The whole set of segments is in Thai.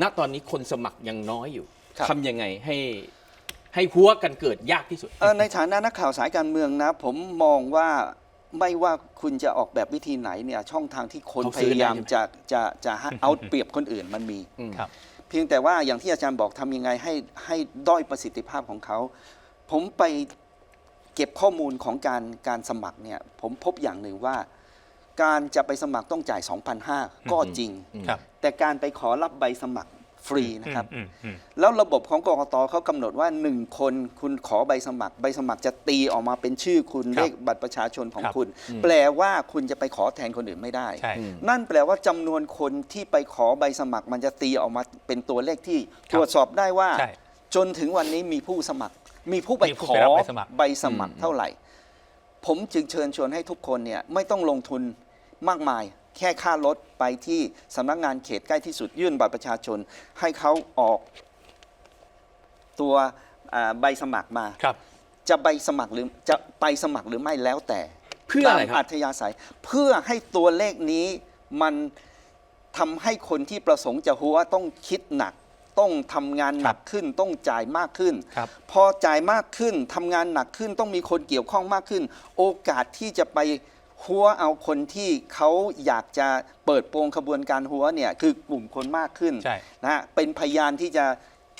ณตอนนี้คนสมัครยังน้อยอยู่ครับ ทำยังไงให้ให้หัวกันเกิดยากที่สุด เอ่อในฐานะนักข่าวสายการเมืองนะ ผมมองว่าไม่ว่าคุณจะออกแบบวิธีไหนเนี่ยช่องทางที่คนเขาพซื้อยายามได้ใช่ไหม จะจะจะให้ เอาเปรียบคนอื่นมันมี อืม ครับ เพียงแต่ว่าอย่างที่อาจารย์บอกทำยังไงให้ให้ด้อยประสิทธิภาพของเขา ผมไปเก็บข้อมูลของการการสมัครเนี่ยผมพบอย่างหนึ่งว่า การจะไปสมัครต้องจ่าย 2,500 ก็จริง ครับ แต่การไปขอรับใบสมัครฟรีนะครับ อืมอืม แล้วระบบของกกตเขากำหนดว่า 1 คนคุณขอใบสมัคร ใบสมัครจะตีออกมาเป็นชื่อคุณครับเลขบัตรประชาชนของครับคุณ แปลว่าคุณจะไปขอแทนคนอื่นไม่ได้ ใช่อืมนั่นแปลว่าจำนวนคนที่ไปขอใบสมัคร มันจะตีออกมาเป็นตัวเลขที่ครับตรวจสอบได้ว่า ใช่จนถึงวันนี้มีผู้สมัคร มีผู้ไปมีผู้ขอไปรับใบสมัคร ใบสมัครเท่าไหร่ ผมจึงเชิญชวนให้ทุกคนเนี่ยไม่ต้องลงทุน มากมาย แค่ค่ารถไปที่สำนักงานเขตใกล้ที่สุดยื่นบัตรประชาชน ให้เขาออกตัวอ่าใบสมัครมาครับจะใบสมัครหรือจะไปสมัครหรือไม่แล้วแต่เพื่ออะไรครับตามอัธยาศัย เพื่อให้ตัวเลขนี้มันทำให้คนที่ประสงค์จะหัวต้องคิดหนัก ต้องทำงานหนักขึ้น ต้องจ่ายมากขึ้นครับพอจ่ายมากขึ้นทำงานหนักขึ้น ต้องมีคนเกี่ยวข้องมากขึ้น โอกาสที่จะไป หัวเอาคนที่เขาอยากจะเปิดโปงขบวนการหัวเนี่ยคือกลุ่มคนมากขึ้นใช่ นะฮะเป็นพยานที่จะ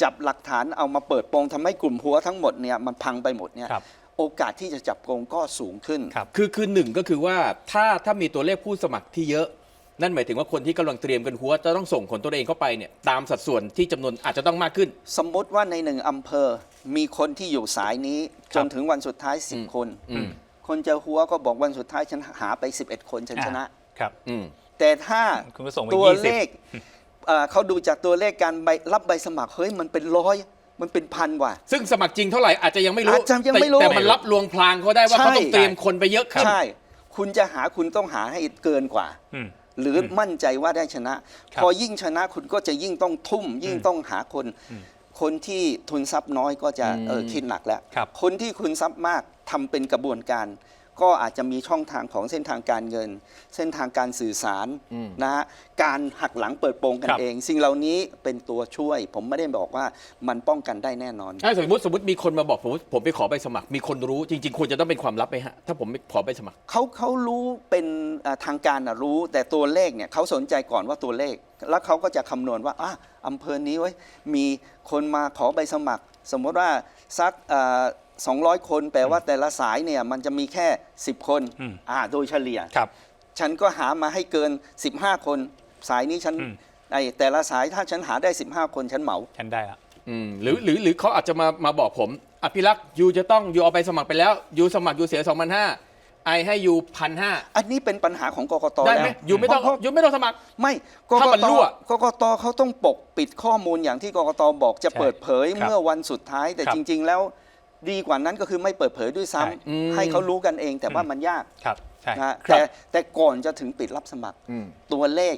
จับหลักฐานเอามาเปิดโปงทำให้กลุ่มหัวทั้งหมดเนี่ยมันพังไปหมดเนี่ยครับ โอกาสที่จะจับโกงก็สูงขึ้น ครับ คือคือหนึ่งก็คือว่าถ้าถ้ามีตัวเลขผู้สมัครที่เยอะ นั่นหมายถึงว่าคนที่กำลังเตรียมกันหัวจะต้องส่งคนตัวเองเข้าไปเนี่ยตามสัดส่วนที่จำนวนอาจจะต้องมากขึ้น สมมติว่าในหนึ่งอำเภอมีคนที่อยู่สายนี้คจรับนถึงวันสุดท้ายอืม10 คน อืม คนจะหัวก็บอกวันสุดท้ายฉันหาไป 11 คนฉันชนะ ครับ อืม แต่ถ้าคุณก็ส่งไปตัวยี่สิเลบขเอ่อเขาดูจากตัวเลขการใบรับใบสมัครเฮ้ยมันเป็นร้อยมันเป็นพันว่ะ ซึ่งสมัครจริงเท่าไหร่อาจจะยังไม่รู้อาจจะยังไม่รู้แต่แต่มันรับลวงพลางเขาได้ว่าใช่ เขาต้องเตรียมคนไปเยอะขึ้น ใช่ คุณจะหาคุณต้องหาให้เกินกว่า อืม หรือมั่นใจว่าได้ชนะ ครับ พอยิ่งชนะคุณก็จะยิ่งต้องทุ่ม ยิ่งต้องหาคนอืมคนที่ทุนทรัพย์น้อยก็จะอืมเออคิดหนักแล้ว ครับ คนที่คุณทรัพย์มากทำเป็นกระบวนการ ก็อาจจะมีช่องทางของเส้นทางการเงิน เส้นทางการสื่อสารอืมนะฮะการหักหลังเปิดโปงกันครับเอง สิ่งเหล่านี้เป็นตัวช่วย ผมไม่ได้บอกว่ามันป้องกันได้แน่นอนถ้าสมมติสมมติมีคนมาบอกผมผมไปขอใบสมัคร มีคนรู้จริง ๆควรจะต้องเป็นความลับไหมฮะถ้าผมไม่ขอใบสมัครเขาเขารู้เป็นอ่าทางการนะรู้ แต่ตัวเลขเนี่ยเขาสนใจก่อนว่าตัวเลข แล้วเขาก็จะคำนวณว่าอะอำเภอนี้ไว้ยมีคนมาขอใบสมัคร สมมติว่าสัก สองร้อยคนแปลว่าแต่ละสายเนี่ยมันจะมีแค่ 10 คนอืม อ่าโดยเฉลี่ย ครับ ฉันก็หามาให้เกิน 15 คน สายนี้ฉันอืม ไอแต่ละสายถ้าฉันหาได้ 15 คนฉันเหมา ฉันได้ละ อืมหรือหรือหรือเขาอาจจะมามาบอกผมอภิรักษ์ยูจะต้องยูเอาไปสมัครไปแล้วยูสมัครยูเสียสองพันห้าไอให้ยูพันห้าอันนี้เป็นปัญหาของกกตได้แล้วไหมยูไม่ต้องเพราะยูไม่ต้องสมัคร ไม่กถ้ากมันตรั่วกกตเขาต้องปกปิดข้อมูลอย่างที่กกตบอกจะใช่เปิดเผยครับเมื่อวันสุดท้าย แต่ครับ จริง ๆ แล้ว ดีกว่านั้นก็คือไม่เปิดเผยด้วยซ้ำใช่อืมให้เขารู้กันเอง แต่ว่าอืมมันยากครับใช่นะฮะครับแต่แต่ก่อนจะถึงปิดรับสมัคร อืม ตัวเลข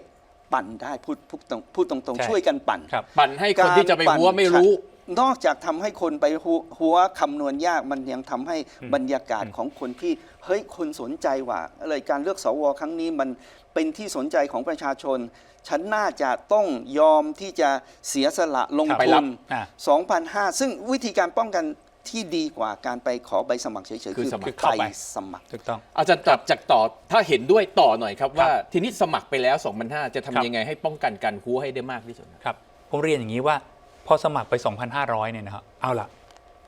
ปั่นได้พูดพูดตรงพูดตรงใช่ ๆ ช่วยกันปั่น ครับ ปั่นให้คนที่จะไปหัวไม่รู้ นอกจากทำให้คนไปหัวหัวคำนวณยากมันยังทำให้อืมบรรยากาศของคนที่เฮ้ยคนสนใจว่าอะไรการเลือกสวครั้งนี้มันเป็นที่สนใจของประชาชน ฉันน่าจะต้องยอมที่จะเสียสละลงไปทุรับนอ่า2,500 ซึ่งวิธีการป้องกัน ที่ดีกว่าการไปขอใบสมัครเฉยๆคืคืออสมัครไปเข้าไปสมัคร ถูกต้อง อาจารย์ตัดจากต่อถ้าเห็นด้วยต่อหน่อยครับว่าครับทีนี้สมัครไปแล้ว2 5 0 0จะครับทำยังไงให้ป้องกันการหัวให้ได้มากที่สุดครับผมเรียนอย่างนี้ว่าพอสมัครไป 2,500เนี่ยนะครับเอาล่ะ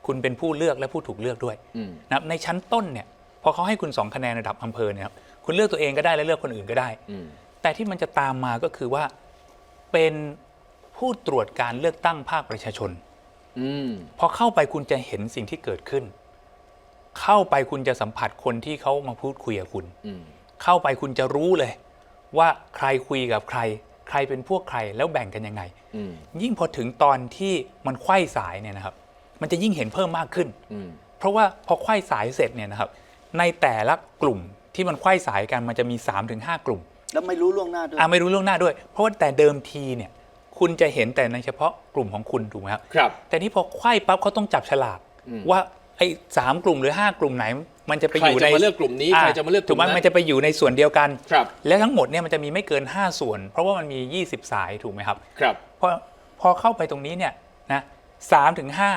คุณเป็นผู้เลือกและผู้ถูกเลือกด้วยอืม นะครับในชั้นต้นเนี่ยพอเขาให้คุณ2คะแนนระดับอำเภอเนี่ยครับคุณเลือกตัวเองก็ได้และเลือกคนอื่นก็ได้ อืม แต่ที่มันจะตามมาก็คือว่าเป็นผู้ตรวจการเลือกตั้งภาคประชาชนอืม พอเข้าไปคุณจะเห็นสิ่งที่เกิดขึ้น เข้าไปคุณจะสัมผัสคนที่เขามาพูดคุยกับคุณอืมเข้าไปคุณจะรู้เลย ว่าใครคุยกับใคร ใครเป็นพวกใครแล้วแบ่งกันยังไงอืมยิ่งพอถึงตอนที่มันไขว้สายเนี่ยนะครับ มันจะยิ่งเห็นเพิ่มมากขึ้นอืมเพราะว่าพอไขว้สายเสร็จเนี่ยนะครับ ในแต่ละกลุ่มที่มันไขว้สายกันมันจะมี3-5กลุ่ม แล้วไม่รู้ล่วงหน้าด้วยอ่าไม่รู้ล่วงหน้าด้วย เพราะว่าแต่เดิมทีเนี่ย คุณจะเห็นแต่ในเฉพาะกลุ่มของคุณถูกไหมครับ ครับ แต่นี่พอไขว้ปั๊บเขาต้องจับฉลากอืม ว่าไอ้สามกลุ่มหรือ5กลุ่มไหน มันจะไปใครอยู่จะในมาเลือกกลุ่มนี้ใครจะมาเลือกกถูลุ่กมไหมนั้นมันจะไปอยู่ในส่วนเดียวกัน ครับและทั้งหมดเนี่ยมันจะมีไม่เกิน 5 ส่วน เพราะว่ามันมี 20 สายถูกไหมครับครับเพราะพอเข้าไปตรงนี้เนี่ยนะสามถึงห้า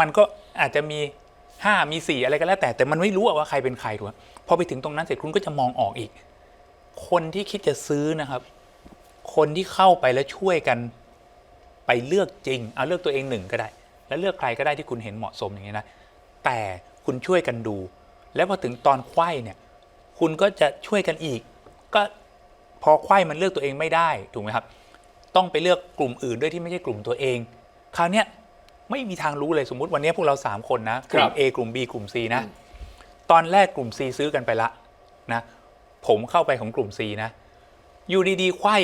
มันก็อาจจะมีห้ามีสี่อะไรก็แล้วแต่แต่มันไม่รู้อะว่าใครเป็นใครถูกไหมพอไปถึงตรงนั้นเสร็จคุณก็จะมองออกอีก คนที่คิดจะซื้อนะครับ คนที่เข้าไปแล้วช่วยกันไปเลือกจริง เอาเลือกตัวเองหนึ่งก็ได้ แล้วเลือกใครก็ได้ที่คุณเห็นเหมาะสมอย่างนี้นะ แต่คุณช่วยกันดู แล้วพอถึงตอนไขว้เนี่ย คุณก็จะช่วยกันอีก ก็พอไขว้มันเลือกตัวเองไม่ได้ ถูกไหมครับ ต้องไปเลือกกลุ่มอื่นด้วยที่ไม่ใช่กลุ่มตัวเอง คราวเนี้ยไม่มีทางรู้เลยสมมุติวันนี้พวกเราสามคนนะกลุ่ครัมบ A กลุ่ม B กลุ่ม C นะ ตอนแรกกลุ่ม C ซื้อกันไปละนะ ผมเข้าไปของกลุ่ม C นะ อยู่ดีๆไขว้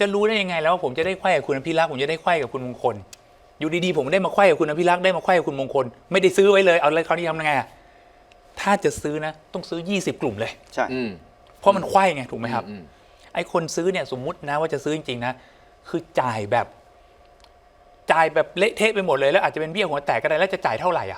จะรู้ได้ยังไงแล้วว่าผมจะได้ไขว้กับคุณอภิรักษ์ผมจะได้ไขว้กับคุณมงคล อยู่ดีๆผมได้มาไขว้กับคุณอภิรักษ์ได้มาไขว้กับคุณมงคล ไม่ได้ซื้อไว้เลยเอาเลยคราวนี้ทำยังไงอะถ้าจะซื้อนะ ต้องซื้อ 20 กลุ่มเลย ใช่ อืมเพราะมันไขว้ไงถูกไหมครับ อืมไอ้คนซื้อเนี่ยสมมุตินะว่าจะซื้อจริงๆนะคือจ่ายแบบ จ่ายแบบเละเทะไปหมดเลยแล้วอาจจะเป็นเบี้ยหัวแตกก็ได้แล้วจะจ่ายเท่าไหร่อะ